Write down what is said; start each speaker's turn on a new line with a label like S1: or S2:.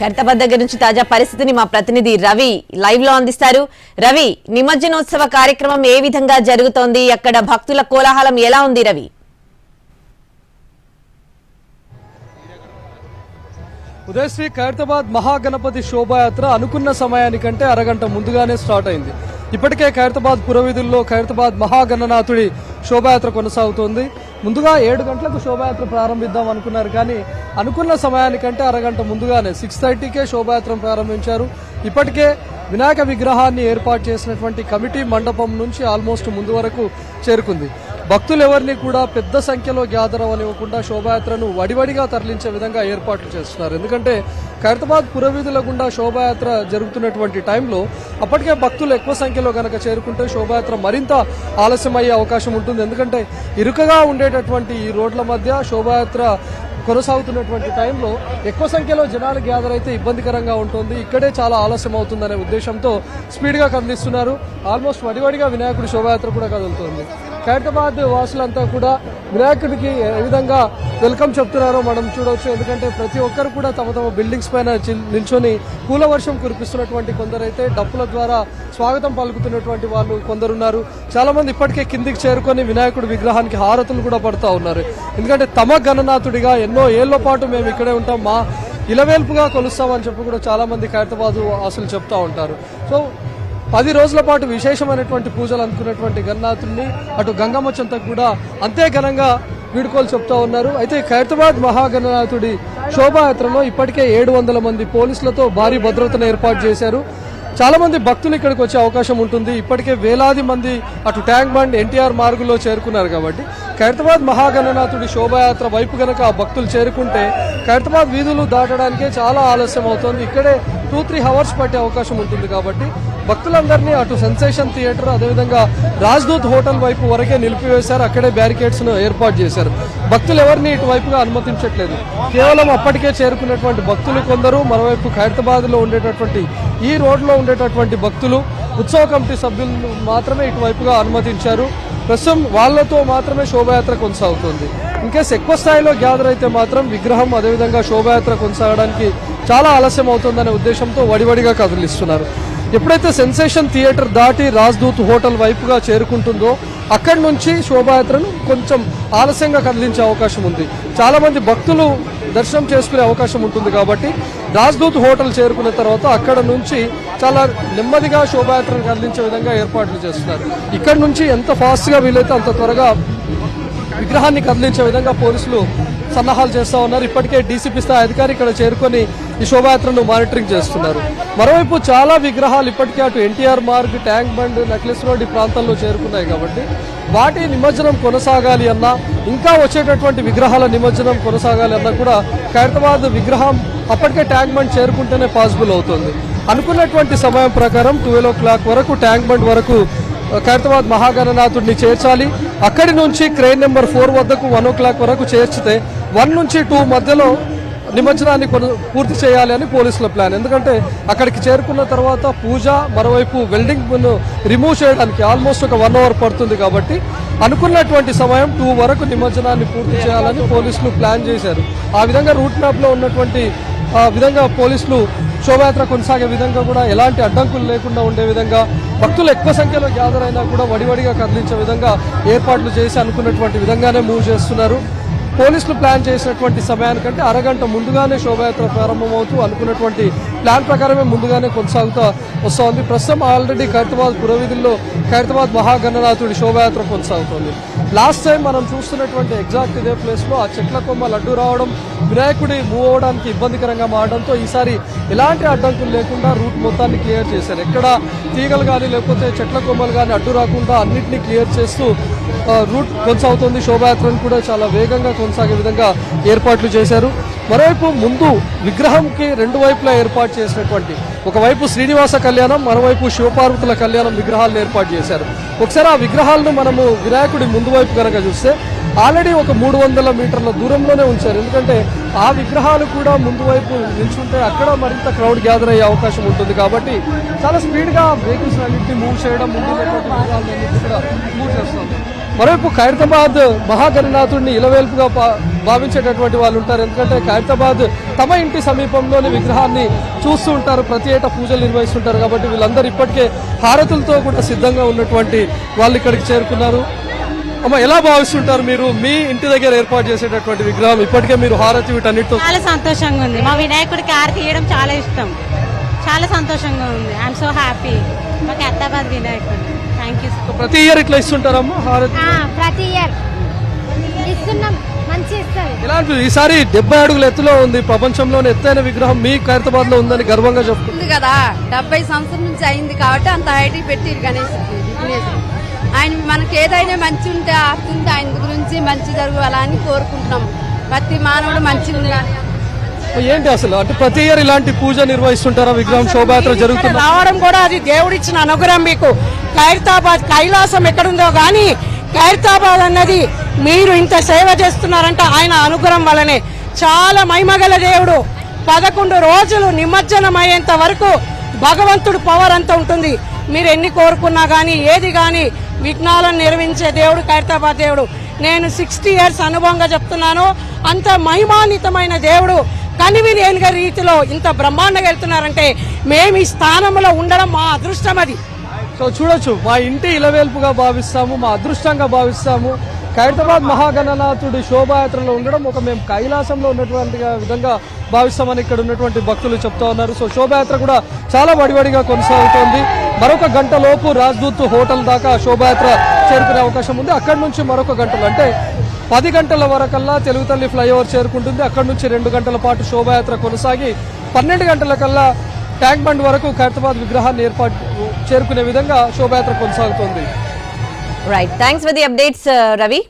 S1: ఖైరతాబాద్ దగ్గర నుంచి తాజా పరిస్థితిని మా ప్రతినిధి రవి లైవ్లో అందిస్తారు. రవి నిమజ్జనోత్సవ కార్యక్రమం ఏ విధంగా జరుగుతోంది? అక్కడ భక్తుల కోలాహలం ఎలా ఉంది రవి?
S2: ఉదయశ్రీ ఖైరతాబాద్ మహాగణపతి శోభాయాత్ర అనుకున్న సమయానికంటే అరగంట ముందుగానే స్టార్ట్ అయింది. ఇప్పటికే ఖైరతాబాద్ పురవీధుల్లో ఖైరతాబాద్ మహాగణనాథుడి శోభాయాత్ర కొనసాగుతోంది. ముందుగా ఏడు గంటలకు శోభాయాత్ర ప్రారంభిద్దాం అనుకున్నారు కానీ అనుకున్న సమయానికంటే అరగంట ముందుగానే సిక్స్ థర్టీకే శోభాయాత్ర ప్రారంభించారు. ఇప్పటికే వినాయక విగ్రహాన్ని ఏర్పాటు చేసినటువంటి కమిటీ మండపం నుంచి ఆల్మోస్ట్ ముందు వరకు చేరుకుంది. భక్తులు ఎవరిని కూడా పెద్ద సంఖ్యలో గ్యాదర్ అవ్వనివ్వకుండా శోభాయాత్రను వడివడిగా తరలించే విధంగా ఏర్పాట్లు చేస్తున్నారు. ఎందుకంటే ఖైరతాబాద్ పురవీధుల గుండా శోభాయాత్ర జరుగుతున్నటువంటి టైంలో అప్పటికే భక్తులు ఎక్కువ సంఖ్యలో కనుక చేరుకుంటే శోభాయాత్ర మరింత ఆలస్యం అయ్యే అవకాశం ఉంటుంది. ఎందుకంటే ఇరుకగా ఉండేటటువంటి ఈ రోడ్ల మధ్య శోభాయాత్ర కొనసాగుతున్నటువంటి టైంలో ఎక్కువ సంఖ్యలో జనాలు గ్యాదర్ అయితే ఇబ్బందికరంగా ఉంటుంది. ఇక్కడే చాలా ఆలస్యం అవుతుందనే ఉద్దేశంతో స్పీడ్గా కదిలిస్తున్నారు. ఆల్మోస్ట్ వడివడిగా వినాయకుడి శోభాయాత్ర కూడా కదులుతుంది. ఖైరతాబాద్ వాసులంతా కూడా వినాయకుడికి ఏ విధంగా వెల్కమ్ చెప్తున్నారో మనం చూడవచ్చు. ఎందుకంటే ప్రతి ఒక్కరు కూడా తమ తమ బిల్డింగ్స్ పైన నిల్చొని పూల వర్షం కురిపిస్తున్నటువంటి కొందరైతే డప్పుల ద్వారా స్వాగతం పలుకుతున్నటువంటి వాళ్ళు కొందరున్నారు. చాలామంది ఇప్పటికే కిందికి చేరుకొని వినాయకుడి విగ్రహానికి హారతులు కూడా పడుతూ ఉన్నారు. ఎందుకంటే తమ గణనాథుడిగా ఎన్నో ఏళ్ళ పాటు మేము ఇక్కడే ఉంటాం. మా ఇలవేల్పుగా కొలుస్తామని చెప్పి కూడా చాలామంది మంది ఖైరతాబాద్ అసలు ఉంటారు. సో పది రోజుల పాటు విశేషమైనటువంటి పూజలు అనుకున్నటువంటి గణనాథుడిని అటు గంగమ్మ చెంత కూడా అంతే ఘనంగా వీడుకోలు చెప్తా ఉన్నారు. అయితే ఖైరతాబాద్ మహాగణనాథుడి శోభాయాత్రలో ఇప్పటికే ఏడు వందల మంది పోలీసులతో భారీ భద్రతను ఏర్పాటు చేశారు. చాలా మంది భక్తులు ఇక్కడికి వచ్చే అవకాశం ఉంటుంది. ఇప్పటికే వేలాది మంది అటు ట్యాంక్ బండ్ ఎన్టీఆర్ మార్గులో చేరుకున్నారు కాబట్టి ఖైరతాబాద్ మహాగణనాథుడి శోభాయాత్ర వైపు గనక భక్తులు చేరుకుంటే ఖైరతాబాద్ వీధులు దాటడానికే చాలా ఆలస్యం అవుతుంది. ఇక్కడే టూ త్రీ అవర్స్ పట్టే అవకాశం ఉంటుంది కాబట్టి భక్తులందరినీ అటు సెన్సేషన్ థియేటర్ అదేవిధంగా రాజ్దూత్ హోటల్ వైపు వరకే నిలిపివేశారు. అక్కడే బ్యారికేడ్స్ను ఏర్పాటు చేశారు. భక్తులు ఎవరిని ఇటువైపుగా అనుమతించట్లేదు. కేవలం అప్పటికే చేరుకున్నటువంటి భక్తులు కొందరు మరోవైపు ఖైరతాబాద్లో ఉండేటటువంటి ఈ రోడ్లో ఉండేటటువంటి భక్తులు ఉత్సవ కమిటీ సభ్యులను మాత్రమే ఇటువైపుగా అనుమతించారు. ప్రస్తుతం వాళ్ళతో మాత్రమే శోభాయాత్ర కొనసాగుతుంది. ఇన్కేస్ ఎక్కువ స్థాయిలో గ్యాదర్ అయితే మాత్రం విగ్రహం అదేవిధంగా శోభాయాత్ర కొనసాగడానికి చాలా ఆలస్యం అవుతుందనే ఉద్దేశంతో వడివడిగా కదిలిస్తున్నారు. ఎప్పుడైతే సెన్సేషన్ థియేటర్ దాటి రాజ్దూత్ హోటల్ వైపుగా చేరుకుంటుందో అక్కడి నుంచి శోభాయాత్రను కొంచెం ఆలస్యంగా కదిలించే అవకాశం ఉంది. చాలామంది భక్తులు దర్శనం చేసుకునే అవకాశం ఉంటుంది కాబట్టి రాజ్దూత్ హోటల్ చేరుకున్న తర్వాత అక్కడ నుంచి చాలా నెమ్మదిగా శోభాయాత్రను కదిలించే విధంగా ఏర్పాట్లు చేస్తున్నారు. ఇక్కడ నుంచి ఎంత ఫాస్ట్గా వీలైతే అంత త్వరగా విగ్రహాన్ని కదిలించే విధంగా పోలీసులు సన్నాహాలు చేస్తూ ఉన్నారు. ఇప్పటికే డీసీపీ స్థాయి అధికారి ఇక్కడ చేరుకొని ఈ శోభాయాత్రను మానిటరింగ్ చేస్తున్నారు. మరోవైపు చాలా విగ్రహాలు ఇప్పటికే అటు NTR Marg tank bund necklace road ఈ ప్రాంతాల్లో చేరుకున్నాయి కాబట్టి వాటి నిమజ్జనం కొనసాగాలి అన్నా ఇంకా వచ్చేటటువంటి విగ్రహాల నిమజ్జనం కొనసాగాలి అన్నా కూడా ఖైరతాబాద్ విగ్రహం అప్పటికే ట్యాంక్ బండ్ చేరుకుంటేనే పాసిబుల్ అవుతుంది. అనుకున్నటువంటి సమయం ప్రకారం ట్వెల్వ్ ఓ క్లాక్ వరకు ట్యాంక్ బండ్ వరకు ఖైరతాబాద్ మహాగణనాథుడిని చేర్చాలి. అక్కడి నుంచి క్రెయిన్ నెంబర్ ఫోర్ వద్దకు వన్ ఓ క్లాక్ వరకు చేర్చితే వన్ నుంచి టూ మధ్యలో నిమజ్జనాన్ని కొన పూర్తి చేయాలి అని పోలీసుల ప్లాన్. ఎందుకంటే అక్కడికి చేరుకున్న తర్వాత పూజ మరోవైపు వెల్డింగ్ రిమూవ్ చేయడానికి ఆల్మోస్ట్ ఒక వన్ అవర్ పడుతుంది కాబట్టి అనుకున్నటువంటి సమయం టూ వరకు నిమజ్జనాన్ని పూర్తి చేయాలని పోలీసులు ప్లాన్ చేశారు. ఆ విధంగా రూట్ మ్యాప్లో ఉన్నటువంటి ఆ విధంగా పోలీసులు శోభయాత్ర కొనసాగే విధంగా కూడా ఎలాంటి అడ్డంకులు లేకుండా ఉండే విధంగా భక్తులు ఎక్కువ సంఖ్యలో గ్యాదర్ అయినా కూడా వడివడిగా కదిలించే విధంగా ఏర్పాట్లు చేసి అనుకున్నటువంటి విధంగానే మూవ్ చేస్తున్నారు. పోలీసులు ప్లాన్ చేసినటువంటి సమయానికంటే అరగంట ముందుగానే శోభయాత్ర ప్రారంభమవుతూ అనుకున్నటువంటి ప్లాన్ ప్రకారమే ముందుగానే కొనసాగుతూ వస్తోంది. ప్రస్తుతం ఆల్రెడీ ఖైరతాబాద్ పురవీధుల్లో ఖైరతాబాద్ మహాగణనాథుడి శోభయాత్ర కొనసాగుతోంది. లాస్ట్ టైం మనం చూస్తున్నటువంటి ఎగ్జాక్ట్ ఇదే ప్లేస్లో ఆ చెట్ల కొమ్మ లడ్డు రావడం వినాయకుడి మూవ్ అవడానికి ఇబ్బందికరంగా మారడంతో ఈసారి ఎలాంటి అడ్డంకులు లేకుండా రూట్ మొత్తాన్ని క్లియర్ చేశారు. ఎక్కడ తీగలు కానీ లేకపోతే చెట్ల కొమ్మలు కానీ అడ్డు రాకుండా అన్నింటినీ క్లియర్ చేస్తూ రూట్ కొనసాగుతుంది. శోభాయాత్రను కూడా చాలా వేగంగా కొనసాగే విధంగా ఏర్పాట్లు చేశారు. మరోవైపు ముందు విగ్రహంకి రెండు వైపులా ఏర్పాటు చేసినటువంటి ఒకవైపు శ్రీనివాస కళ్యాణం మరోవైపు శివపార్వతుల కళ్యాణం విగ్రహాలను ఏర్పాటు చేశారు. ఒకసారి ఆ విగ్రహాలను మనము వినాయకుడి ముందు వైపు కనుక చూస్తే ఆల్రెడీ ఒక మూడు వందల మీటర్ల దూరంలోనే ఉంచారు. ఎందుకంటే ఆ విగ్రహాలు కూడా ముందు వైపు నిల్చుంటే అక్కడ మరింత క్రౌడ్ గ్యాదర్ అయ్యే అవకాశం ఉంటుంది కాబట్టి చాలా స్పీడ్గా వెహికల్స్ అన్నింటినీ మూవ్ చేయడం ముందు విగ్రహాలన్నింటినీ కూడా మూవ్ చేస్తుంది మరోవైపు ఖైరతాబాద్ మహాగణనాథుడిని ఇలవేల్పుగా భావించేటటువంటి వాళ్ళు ఉంటారు. ఎందుకంటే ఖైరతాబాద్ తమ ఇంటి సమీపంలోని విగ్రహాన్ని చూస్తూ ఉంటారు. ప్రతి ఏటా పూజలు నిర్వహిస్తుంటారు కాబట్టి వీళ్ళందరూ ఇప్పటికే హారతులతో కూడా సిద్ధంగా ఉన్నటువంటి వాళ్ళు ఇక్కడికి చేరుకున్నారు. అమ్మ ఎలా భావిస్తుంటారు మీరు? మీ ఇంటి దగ్గర ఏర్పాటు చేసేటటువంటి విగ్రహం ఇప్పటికే మీరు హారతి వీటన్నిటితో
S3: చాలా సంతోషంగా ఉంది. మా వినాయకుడికి ఆరతి ఇవ్వడం చాలా ఇష్టం. చాలా సంతోషంగా ఉంది. ఐఎమ్ సో హ్యాపీ మా ఖైరతాబాద్ వినాయకుడు. థ్యాంక్ యూ
S2: ప్రతి ఇయర్ ఇట్లా ఇస్తుంటారమ్మా హారతి?
S4: ప్రతి ఇయర్ మంచి
S2: అనిపిస్తుంది? ఈసారి డెబ్బై అడుగుల ఎత్తులో ఉంది. ప్రపంచంలోని ఎత్తైన విగ్రహం మీ ఖైరతాబాద్లో ఉందని గర్వంగా చెప్తుంది
S5: కదా. డెబ్బై సంవత్సరం నుంచి అయింది కాబట్టి అంత హైట్ పెట్టిరు గణేష్ ఆయన మనకి ఏదైనా మంచి ఉంటే ఆస్తి ఉంటే ఆయన గురించి మంచి జరగాలని కోరుకుంటున్నాం. ప్రతి మానవుడు ఉండాలి.
S2: ఏంటి అసలు? అంటే ప్రతి ఇయర్ ఇలాంటి పూజ నిర్వహిస్తుంటారా? విగ్రహం శోభాయాత్ర జరుగుతుంది?
S6: రావడం కూడా అది దేవుడిచ్చిన అనుగ్రహం మీకు. ఖైరతాబాద్ కైలాసం ఎక్కడుందో గాని ఖైరతాబాద్ అన్నది మీరు ఇంత సేవ చేస్తున్నారంటే ఆయన అనుగ్రహం వల్లనే. చాలా మహిమగల దేవుడు. పదకొండు రోజులు నిమజ్జనం అయ్యేంత వరకు భగవంతుడు పవర్ అంత ఉంటుంది. మీరు ఎన్ని కోరుకున్నా కానీ ఏది కానీ విఘ్నాలను నిర్వహించే దేవుడు ఖైరతాబాద్ దేవుడు. నేను సిక్స్టీ ఇయర్స్ అనుభవంగా చెప్తున్నాను. అంత మహిమాన్వితమైన దేవుడు. కనివిని రీతిలో ఇంత బ్రహ్మాండంగా వెళ్తున్నారంటే మేము ఈ స్థానంలో ఉండడం మా అదృష్టం అది.
S2: సో చూడొచ్చు. మా ఇంటి ఇలవేల్పుగా భావిస్తాము మా అదృష్టంగా భావిస్తాము. ఖైరతాబాద్ మహాగణనాథుడి శోభాయాత్రలో ఉండడం ఒక మేము కైలాసంలో ఉన్నటువంటి విధంగా భావిస్తామని ఇక్కడ ఉన్నటువంటి భక్తులు చెప్తా ఉన్నారు. సో శోభాయాత్ర కూడా చాలా వడివడిగా కొనసాగుతోంది. మరొక గంట లోపు రాజ్దూత్ హోటల్ దాకా శోభాయాత్ర చేరుకునే అవకాశం ఉంది. అక్కడి నుంచి మరొక గంటలు అంటే పది గంటల వరకల్లా తెలుగుతల్లి ఫ్లైఓవర్ చేరుకుంటుంది. అక్కడి నుంచి రెండు గంటల పాటు శోభాయాత్ర కొనసాగి పన్నెండు గంటలకల్లా ట్యాంక్ బండ్ వరకు ఖైరతాబాద్ విగ్రహాన్ని ఏర్పాటు చేరుకునే విధంగా శోభాయాత్ర కొనసాగుతోంది.
S1: Right thanks for the updates Ravi